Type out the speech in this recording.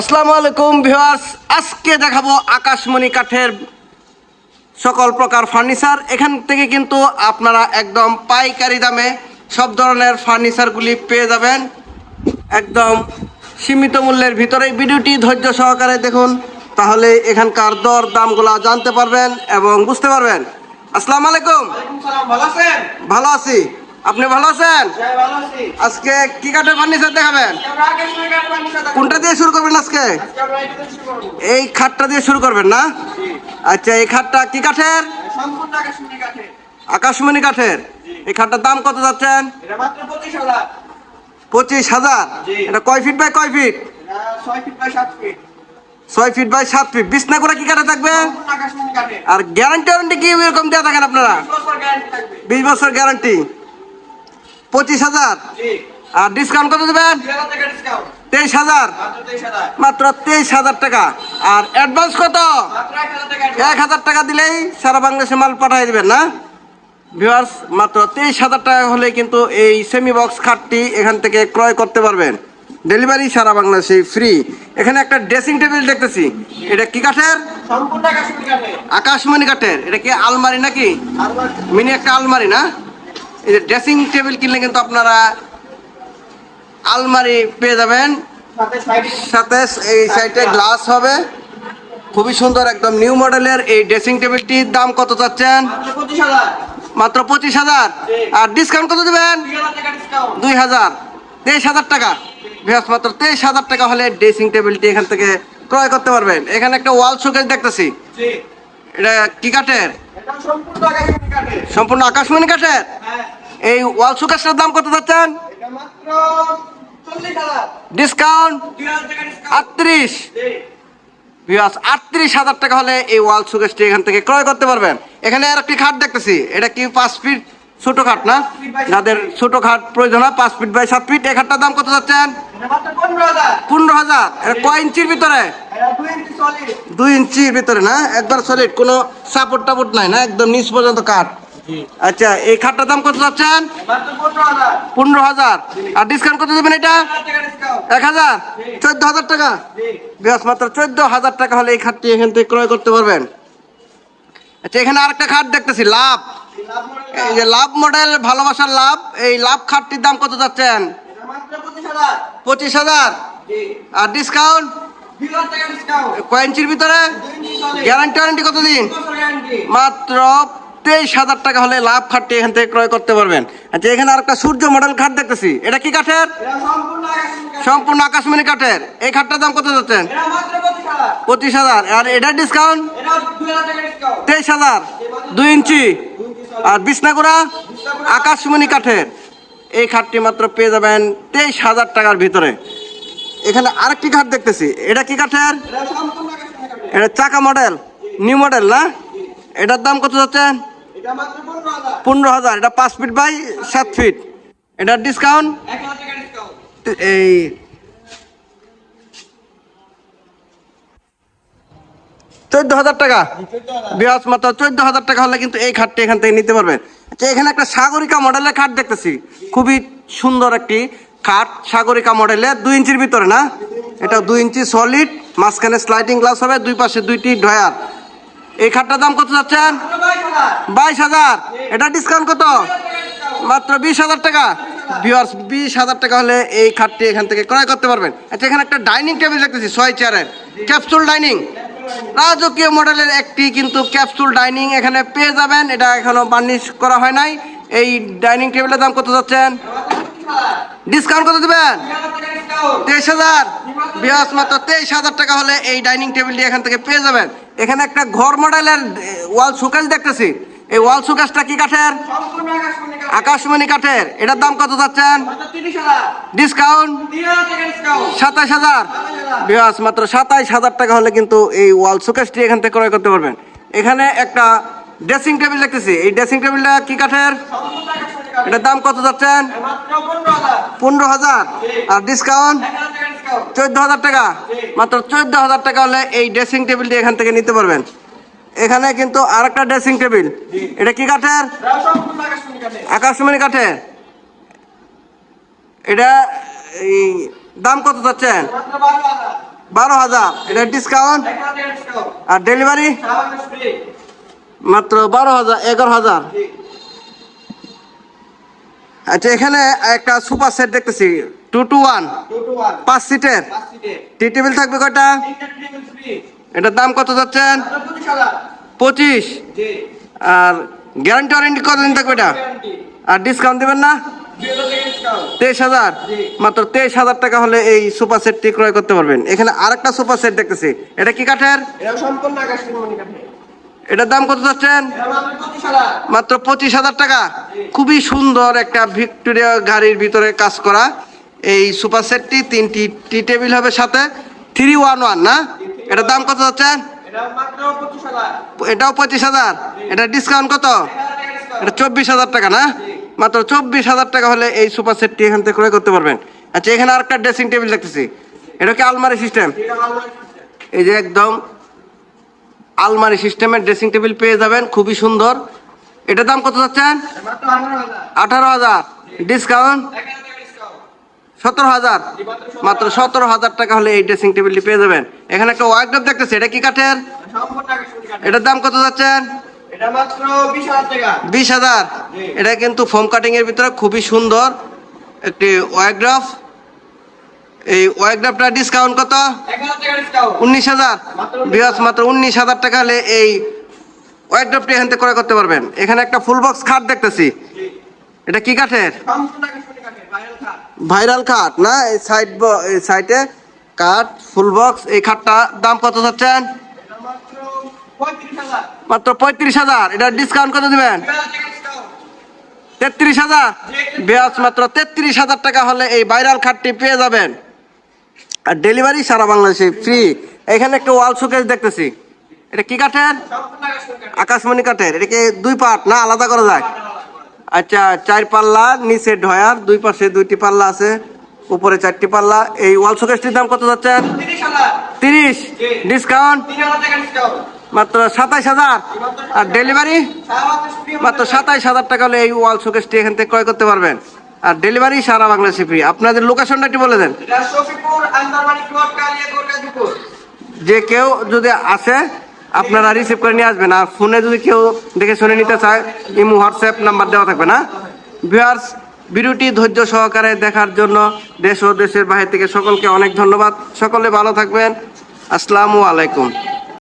আসসালামু আলাইকুম ভিউয়ার্স আজকে দেখাবো আকাশমণি কাঠের সকল প্রকার ফার্নিচার। এখান থেকে কিন্তু আপনারা একদম পাইকারি দামে সব ধরনের ফার্নিচারগুলি পেয়ে যাবেন। একদম সীমিত মূল্যের ভিতরে ভিডিওটি ধৈর্য সহকারে দেখুন তাহলে এখানকার দর দামগুলা জানতে পারবেন এবং বুঝতে পারবেন। আসসালামু আলাইকুম। ভালো আছেন? ভালো আছি। আপনি ভালো আছেন? হ্যাঁ আজকে কি কাঠের ফার্নিচার দেখাবেন? কোনটা দিয়ে শুরু করবেন আজকে? এই খাটটা দিয়ে শুরু করবেন না? আচ্ছা এই খাটটা কি কাঠের? আকাশমণি কাঠের। এই খাটটার দাম কত যাচ্ছেন? এটা মাত্র 25000 পঁচিশ হাজার? এটা কয় ফিট বাই কয় ফিট? এটা 6 ফিট বাই 7 ফিট। ছয় ফিট বাই সাত ফিট। বিছনা করে কি কাঠে থাকবে? আর গ্যারান্টি ওয়ারেন্টি কি এরকম দেওয়া থাকেন আপনারা? 20 বছর গ্যারান্টি থাকবে। বিশ বছর গ্যারান্টি। পঁচিশ হাজার। আর ডিসকাউন্ট কত দেবেন? 2000 টাকা ডিসকাউন্ট তেইশ হাজার। মাত্র তেইশ হাজার। টাকা। আর অ্যাডভান্স কত? মাত্র 1000 টাকা এক হাজার টাকা দিলেই সারা বাংলাদেশে মাল পাঠিয়ে দেবেন না? ভিউয়ার্স মাত্র তেইশ হাজার টাকা হলে কিন্তু এই সেমি বক্স খাটটি এখান থেকে ক্রয় করতে পারবেন। ডেলিভারি সারা বাংলাদেশে ফ্রি এখানে একটা ড্রেসিং টেবিল দেখতেছি। এটা কি কাঠের? আকাশমণি কাঠের। এটা কি আলমারি নাকি? মিনি একটা আলমারি না? এই যে ড্রেসিং টেবিল কিনলে কিন্তু আপনারা আলমারি পেয়ে যাবেন। সাথে এই সাইডে গ্লাস হবে। খুবই সুন্দর একদম নিউ মডেলের এই ড্রেসিং টেবিলটির দাম কত চাচ্ছেন? মাত্র পঁচিশ হাজার। আর ডিসকাউন্ট কত দেবেন? 2000 টাকা ডিসকাউন্ট দুই হাজার। তেইশ হাজার টাকা। বৃহস্প মাত্র তেইশ হাজার টাকা হলে ড্রেসিং টেবিলটি এখান থেকে ক্রয় করতে পারবেন। এখানে একটা ওয়াল শোকেস দেখতেছি। এটা কি কাঠের। সম্পূর্ণ আকাশমণি কাঠের? এই ওয়াল শোকেসটার দাম কত যাচ্ছেন? এটা মাত্র 40000 ডিসকাউন্ট? 2000 টাকা ডিসকাউন্ট আটত্রিশ আটত্রিশ হাজার টাকা হলে এই ওয়াল এখান থেকে ক্রয় করতে পারবেন। এখানে আর একটি খাট দেখতেছি। এটা কি পাঁচ ফিট ছোট খাট না? যাদের ছোট খাট প্রয়োজন হয় পাঁচ ফিট বাই সাত ফিট, এই খাটটার দাম কত যাচ্ছেন? এটা মাত্র 15000 পনেরো হাজার। এটা ইঞ্চির ভিতরে? এটা 2 ইঞ্চি সলিড দুই ইঞ্চির ভিতরে না? একবার সলিড কোনো সাপোর্ট টাপোর্ট নাই না? একদম নিচ পর্যন্ত কাঠ আচ্ছা এই খাটটার দাম কত চাচ্ছেন? পনেরো হাজার। আর ডিসকাউন্ট কত দেবেন এটা? 1000 টাকা ডিসকাউন্ট এক হাজার। চোদ্দ হাজার টাকা। বিয়াস, মাত্র চোদ্দ হাজার টাকা হলে এই খাটটি এখান থেকে ক্রয় করতে পারবেন। আচ্ছা এখানে আরেকটা খাট দেখতেছি, লাভ। এই যে লাভ মডেল ভালোবাসার লাভ, এই লাভ খাটটির দাম কত 25000 পঁচিশ হাজার। আর ডিসকাউন্ট 2000 টাকা ডিসকাউন্ট কয় ইঞ্চির ভিতরে? 2 ইঞ্চি সলিড গ্যারান্টি ওয়ারেন্টি কতদিন? মাত্র তেইশ হাজার টাকা হলে লাভ খাটটি এখান থেকে ক্রয় করতে পারবেন। আচ্ছা এখানে আরেকটা সূর্য মডেল খাট দেখতেছি। এটা কি কাঠের? সম্পূর্ণ আকাশমণি কাঠের। এই খাটটার দাম কত যাচ্ছেন? এটা মাত্র 25000 পঁচিশ হাজার। আর এটার ডিসকাউন্ট এটা 2000 টাকা ডিসকাউন্ট তেইশ হাজার। দুই ইঞ্চি। আর বিছনাগুড়া? আকাশমণি কাঠের। এই খাটটি মাত্র পেয়ে যাবেন তেইশ হাজার টাকার ভিতরে। এখানে আরেকটি খাট দেখতেছি। এটা কি কাঠের? এটা চাকা মডেল। নিউ মডেল না? এটার দাম কত যাচ্ছেন? এটা মাত্র 15000 পনেরো হাজার। এটা পাঁচ ফিট বাই সাত ফিট। এটার ডিসকাউন্ট 1000 টাকা ডিসকাউন্ট এই চোদ্দ হাজার টাকা। 14000 বৃহৎ মাত্র চোদ্দ হাজার টাকা হলে কিন্তু এই খাটটি এখান থেকে নিতে পারবেন। আচ্ছা এখানে একটা সাগরিকা মডেলের খাট দেখতেছি। খুবই সুন্দর একটি খাট সাগরিকা মডেলের দুই ইঞ্চির ভিতরে না? এটা দুই ইঞ্চি সলিড মাঝখানে স্লাইডিং গ্লাস হবে দুই পাশে দুইটি ড্রয়ার এই খাটটার দাম কত 22000 বাইশ হাজার। এটা ডিসকাউন্ট কত? মাত্র বিশ হাজার টাকা। ভিউয়ার্স বিশ হাজার টাকা হলে এই খাটটি এখান থেকে ক্রয় করতে পারবেন। আচ্ছা এখানে একটা ডাইনিং টেবিল দেখতেছি, ছয় চেয়ারের ক্যাপসুল ডাইনিং রাজকীয় মডেলের একটি কিন্তু ক্যাপসুল ডাইনিং এখানে পেয়ে যাবেন। এটা এখনও বার্নিশ করা হয় নাই। এই ডাইনিং টেবিলের দাম কত যাচ্ছেন? ডিসকাউন্ট কত দেবেন? 1000 টাকা ডিসকাউন্ট তেইশ হাজার। বিয়াস মাত্র তেইশ হাজার টাকা হলে এই ডাইনিং টেবিলটি এখান থেকে পেয়ে যাবেন। এখানে একটা ঘর মডেলের ওয়াল সুকাজ দেখতেছি। এই ওয়াল সুকাজটা কি কাঠের? আকাশমণি কাঠের। এটার দাম কত যাচ্ছেন ডিসকাউন্ট 3000 টাকা ডিসকাউন্ট সাতাশ হাজার? 27000 বিয়াস মাত্র সাতাইশ হাজার টাকা হলে কিন্তু এই ওয়াল সুকেসটি এখান থেকে ক্রয় করতে পারবেন। এখানে একটা ড্রেসিং টেবিল দেখতেছি। এই ড্রেসিং টেবিলটা কি কাঠের? এটার দাম কত যাচ্ছেন পনেরো হাজার। আর ডিসকাউন্ট 1000 টাকা ডিসকাউন্ট চোদ্দ হাজার টাকা। মাত্র চোদ্দ হাজার টাকা হলে এই ড্রেসিং টেবিলটি এখান থেকে নিতে পারবেন। এখানে কিন্তু আরেকটা ড্রেসিং টেবিল এটা কি কাঠের? আকাশমণি কাঠের। এটা এই দাম কত 12000 বারো হাজার। এটা ডিসকাউন্ট আর ডেলিভারি মাত্র বারো হাজার, এগারো হাজার। আচ্ছা এখানে একটা সুপার সেট দেখতেছি। Two two one. পাঁচ সিটের। টি টেবিল থাকবে কয়টা? এটার দাম কত যাচ্ছেন? পঁচিশ আর গ্যারান্টি ওয়ারেন্টি কতদিন থাকবে এটা? আর ডিসকাউন্ট দেবেন না? তেইশ হাজার। মাত্র তেইশ হাজার টাকা হলে এই সুপার সেটটি ক্রয় করতে পারবেন। এখানে আরেকটা সুপার সেট দেখতেছি। এটা কি কাঠের? এটার দাম কত যাচ্ছেন? মাত্র পঁচিশ হাজার। টাকা। খুবই সুন্দর একটা ভিক্টোরিয়া গাড়ির ভিতরে কাজ করা। এই সুপার সেটটি তিনটি টি টেবিল হবে সাথে। থ্রি ওয়ান ওয়ান, না? এটার দাম কত যাচ্ছেন এটাও পঁচিশ হাজার। এটা ডিসকাউন্ট কত? এটা চব্বিশ হাজার টাকা, না? মাত্র চব্বিশ হাজার টাকা হলে এই সুপার সেটটি এখান থেকে ক্রয় করতে পারবেন। আচ্ছা এখানে আরেকটা ড্রেসিং টেবিল দেখতেছি। এটা কি আলমারি সিস্টেম। এই যে একদম আলমারি সিস্টেমের ড্রেসিং টেবিল পেয়ে যাবেন, খুবই সুন্দর। এটার দাম কত যাচ্ছেন আঠারো হাজার। ডিসকাউন্ট সতেরো হাজার। মাত্র সতেরো হাজার টাকা হলে এই ড্রেসিং টেবিলটি পেয়ে যাবেন। এখানে একটা ওয়ার্কড্রপ দেখতেছি, এটা কি কাঠের? এটার দাম কত যাচ্ছেন? বিশ হাজার। এটা কিন্তু ফোম কাটিং এর ভিতরে খুবই সুন্দর একটি ওয়ার্কড্রপ এই ওয়ার্কড্রপটা ডিসকাউন্ট কত? উনিশ হাজার। মাত্র মাত্র উনিশ হাজার টাকা হলে এই ওয়ার্কড্রপটি এখান থেকে ক্রয় করতে পারবেন। এখানে একটা ফুল বক্স খাট দেখতেছি। এটা কি কাঠের সম্পূর্ণ আকাশ মনি কাঠে ভাইরাল খাট, না? এই সাইড এই সাইডে কাঠ ফুল বক্স এই খাটটা দাম কত যাচ্ছেন এটা মাত্র পঁয়ত্রিশ হাজার। এটা ডিসকাউন্ট কত দিবেন? তেত্রিশ হাজার। বেয়াস মাত্র তেত্রিশ হাজার টাকা হলে এই ভাইরাল খাটটি পেয়ে যাবেন। আর ডেলিভারি সারা বাংলাদেশে ফ্রি এখানে একটা ওয়াল শোকেস দেখতেছি। এটা কি কাঠের? আকাশমণি কাঠের। এটা কি দুই পার্ট না আলাদা করা যায়? আচ্ছা চার পাল্লা নিচে ঢয়ার দুই পাশে দুইটি পাল্লা আছে উপরে চারটি পাল্লা। এই ওয়াল শোকেসটির দাম কত যাচ্ছেন তিরিশ ডিসকাউন্ট? মাত্র সাতাইশ হাজার? আর ডেলিভারি? মাত্র সাতাইশ হাজার টাকা হলে এই ওয়াল শোকেসটি এখান থেকে ক্রয় করতে পারবেন। আর ডেলিভারি সারা বাংলাদেশে ফ্রি আপনাদের লোকেশনটা একটু বলে দেন। যে কেউ যদি আসে আপনারা রিসিভ করে নিয়ে আসবেন। আর ফোনে যদি কেউ দেখে শুনে নিতে চায়, ইমো, হোয়াটসঅ্যাপ নাম্বার দেওয়া থাকবে না। ভিউয়ার্স, ভিডিওটি ধৈর্য সহকারে দেখার জন্য দেশ ও দেশের বাইরে থেকে সকলকে অনেক ধন্যবাদ। সকলে ভালো থাকবেন। আসসালামু আলাইকুম।